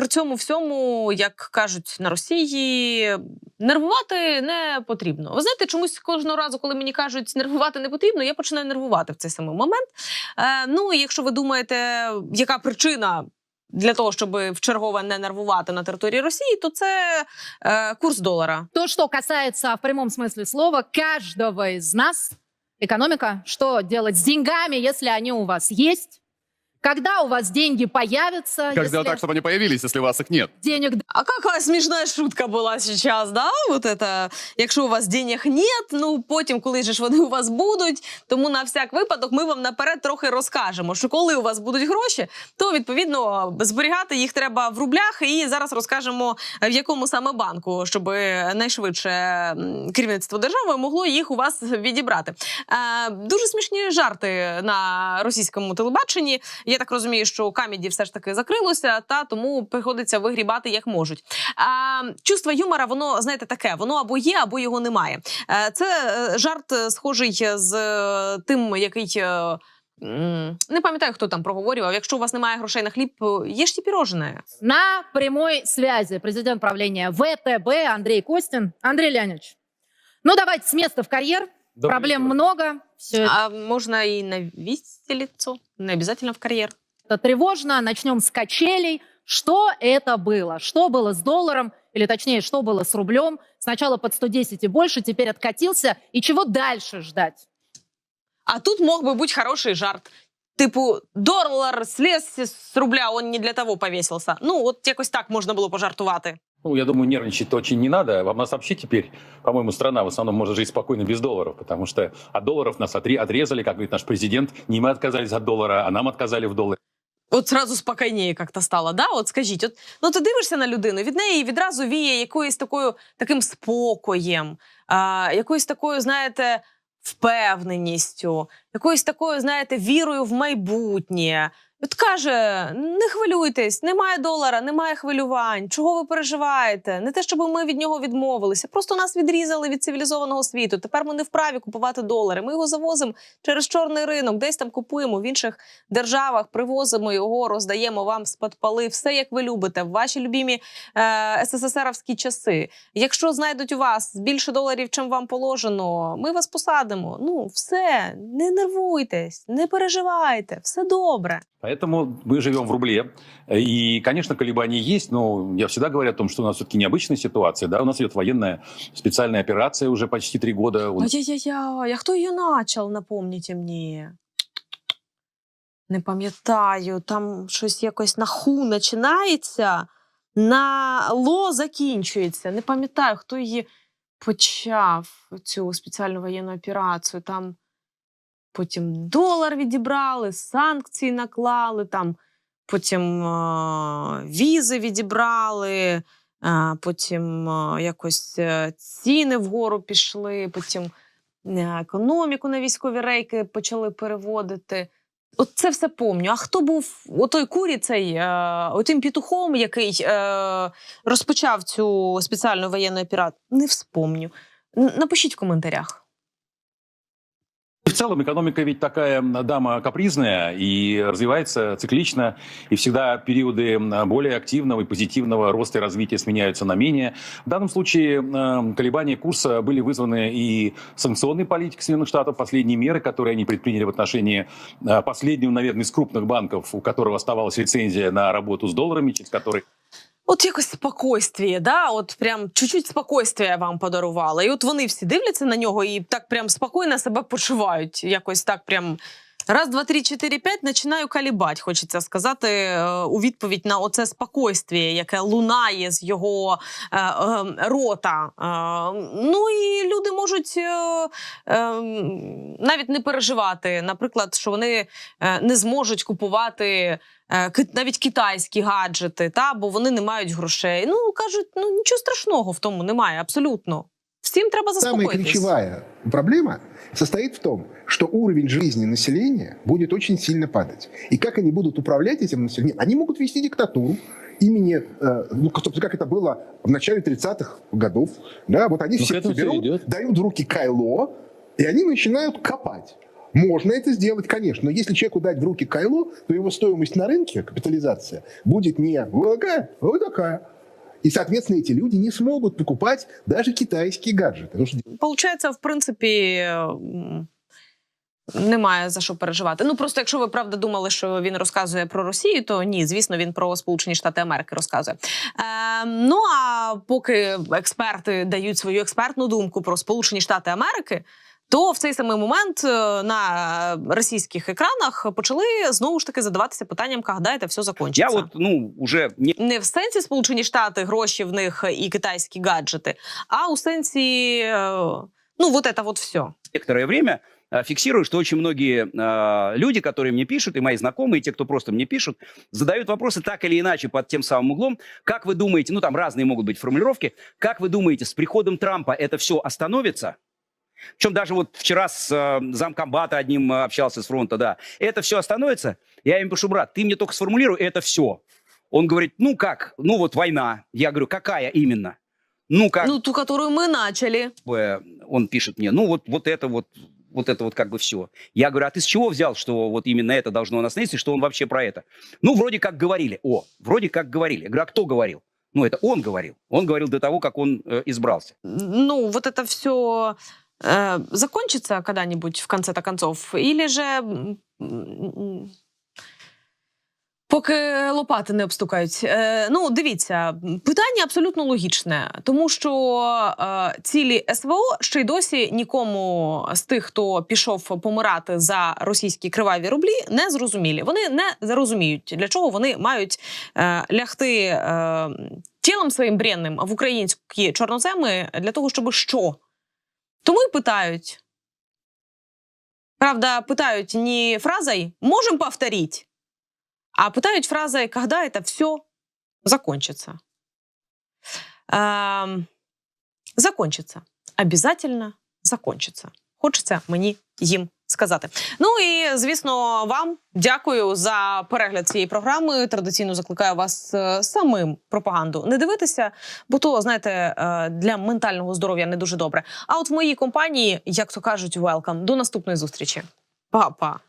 при цьому всьому, як кажуть на Росії, нервувати не потрібно. Ви знаєте, чомусь кожного разу, коли мені кажуть, нервувати не потрібно, я починаю нервувати в цей самий момент. Е, ну і якщо ви думаєте, яка причина для того, щоб в чергове не нервувати на території Росії, то це е, курс долара. То, что касается в прямом смысле слова каждого из нас, экономика, что делать с деньгами, если они у вас есть, когда у вас деньги появятся, Как если сделать так, чтобы они появились, если у вас их нет? денег А какая смішна шутка була сейчас, да? Вот это, якщо у вас денег нет, ну потім, коли же ж вони у вас будуть, тому на всяк випадок ми вам наперед трохи розкажемо, що коли у вас будуть гроші, то відповідно зберігати їх треба в рублях. І зараз розкажемо в якому саме банку, щоб найшвидше керівництво держави могло їх у вас відібрати. Е, дуже смішні жарти на російському телебаченні. Я так розумію, що камеді все ж таки закрилося, та тому приходиться вигрібати як можуть. А, чувство юмора, воно знаєте таке, воно або є, або його немає. Е, Це е, жарт е, схожий з тим, який. Не пам'ятаю, хто там проговорював. Якщо у вас немає грошей на хліб, е, їжте пірожне. на прямой связи президент правления ВТБ Андрей Костин. Андрей Леонидович, ну давайте с места в карьер. Проблем много. Все А можна і на вістіліцо, не обов'язково в кар'єр. это тревожно. Начнем с качелей. Что это было? Что было с долларом? Или точнее, что было с рублем? Сначала под 110 и больше, теперь откатился. И чего дальше ждать? А тут мог би бути хороший жарт. Типу, долар слез з рубля, он не для того повісився. Ну, от якось так можна було пожартувати. Ну, я думаю, нервничать очень не надо. Вам нас вообще теперь, по-моему, страна в основном может жить спокойно без долларов, потому что от долларов нас отре- отрезали, как говорит наш президент. Не мы отказались от доллара, а нам отказали в долларе. От зразу спокійніше як-то стало, да? От скажіть, от ну ти дивишся на людину, від неї відразу віє якоюсь такою таким спокоєм, а, якоюсь такою, знаєте, впевненістю, якоюсь такою, знаєте, вірою в майбутнє. От каже: не хвилюйтесь, немає долара, немає хвилювань. Чого ви переживаєте? Не те, щоб ми від нього відмовилися. Просто нас відрізали від цивілізованого світу. Тепер ми не вправі купувати долари. Ми його завозимо через чорний ринок, десь там купуємо в інших державах, привозимо його, роздаємо вам з-під поли. Все як ви любите, в ваші любімі е, СССРівські часи. Якщо знайдуть у вас більше доларів, чим вам положено, ми вас посадимо. Ну, все, не нервуйтесь, не переживайте, все добре. Поэтому мы живем в рубле. И, конечно, колебания есть, но я всегда говорю о том, что у нас все-таки необычная ситуация. Да? У нас идет военная специальная операция уже почти три года. У- Ай-яй-яй, а хто її почав, напомніть мені. Не пам'ятаю, там щось якось на ху починається, на ло закінчується. Не пам'ятаю, хто її почав, цю спеціальну воєнну операцію. Там потім долар відібрали, санкції наклали, там потім е- візи відібрали. А, потім а, якось е, ціни вгору пішли, потім е, економіку на військові рейки почали переводити. От це все помню. А хто був отой курі, цей е, отим петухом, який е, розпочав цю спеціальну воєнну операцію? Не вспомню. Напишіть в коментарях. В целом экономика ведь такая дама капризная и развивается циклично, и всегда периоды более активного и позитивного роста и развития сменяются на менее. В данном случае колебания курса были вызваны и санкционной политикой Соединенных Штатов, последние меры, которые они предприняли в отношении э, последнего, наверное, из крупных банков, у которого оставалась лицензия на работу с долларами, через который От якось спокойствіє, да? от прям чуть-чуть спокойствія вам подарувала. І от вони всі дивляться на нього і так прям спокійно себе почувають. Якось так прям. Раз, два, три, чотири, п'ять починаю калібать, хочеться сказати, е, у відповідь на оце спокойствіє, яке лунає з його е, е, рота. Е, ну і люди можуть е, е, навіть не переживати, наприклад, що вони е, не зможуть купувати е, навіть китайські гаджети, та, бо вони не мають грошей. Ну кажуть, ну нічого страшного в тому немає, абсолютно. Всім треба Самая ключевая проблема состоит в том, что уровень жизни населения будет очень сильно падать. И как они будут управлять этим населением? Они могут вести диктатуру имени, э, ну, как как это было в начале 30-х годов. Да, вот они Ну, все берут, дают в руки кайло, и они начинают копать. Можно это сделать, конечно, но если человеку дать в руки кайло, то его стоимость на рынке, капитализация, будет не вот такая, а вот такая. И, соответственно, эти люди не смогут покупать даже китайские гаджеты. Потому что Получається, в принципі, немає за що переживати. Ну просто якщо ви правда думали, що він розказує про Росію, то ні, звісно, він про Сполучені Штати Америки розказує. Е, ну а поки експерти дають свою експертну думку про Сполучені Штати Америки. То в цей самий момент е, на російських екранах почали знову ж таки задаватися питанням, когда це все Я закінчиться. вот, ну, уже не не в сенсі Сполучені Штати, гроші в них і китайські гаджети, а у сенсі, е, ну, вот это вот все. некоторое время э, фиксирую, что очень многие э, люди, которые мне пишут, и мои знакомые, и те, кто просто мне пишут, задают вопросы так или иначе под тем самым углом. Как вы думаете, ну там разные могут быть формулировки, как вы думаете, с приходом Трампа это все остановится? Причем даже вот вчера с э, замкомбата одним э, общался с фронта, да. Это все остановится? Я им пишу, брат, ты мне только сформулируй это все. Он говорит, ну как? Ну вот война. Я говорю, какая именно? Ну как? Ну, ту, которую мы начали. бы он пишет мне, ну вот, вот это вот, вот это вот как бы все. Я говорю, а ты с чего взял, что вот именно это должно остановиться, и что он вообще про это? Ну, вроде как говорили. О, вроде как говорили. Я говорю, а кто говорил? Ну, это он говорил. Он говорил до того, как он э, избрался. Ну, вот это все э, закончится когда-нибудь в конце-то концов? Или же поки лопати не обстукають? Е, ну, дивіться, питання абсолютно логічне, тому що е, цілі СВО ще й досі нікому з тих, хто пішов помирати за російські криваві рублі, не зрозумілі. Вони не зрозуміють, для чого вони мають е, лягти е, тілом своїм бренним в українські чорноземи для того, щоб що? Тому й питають. Правда, питають не фразой «можем повторить», а питають фразой «когда это все закончится». Ем, закончится. Обязательно закончится. Хочеться мені їм сказати. Ну і звісно, вам дякую за перегляд цієї програми. Традиційно закликаю вас е, самим пропаганду не дивитися, бо то, знаєте, е, для ментального здоров'я не дуже добре. А от в моїй компанії, як то кажуть, welcome. До наступної зустрічі. Па-па.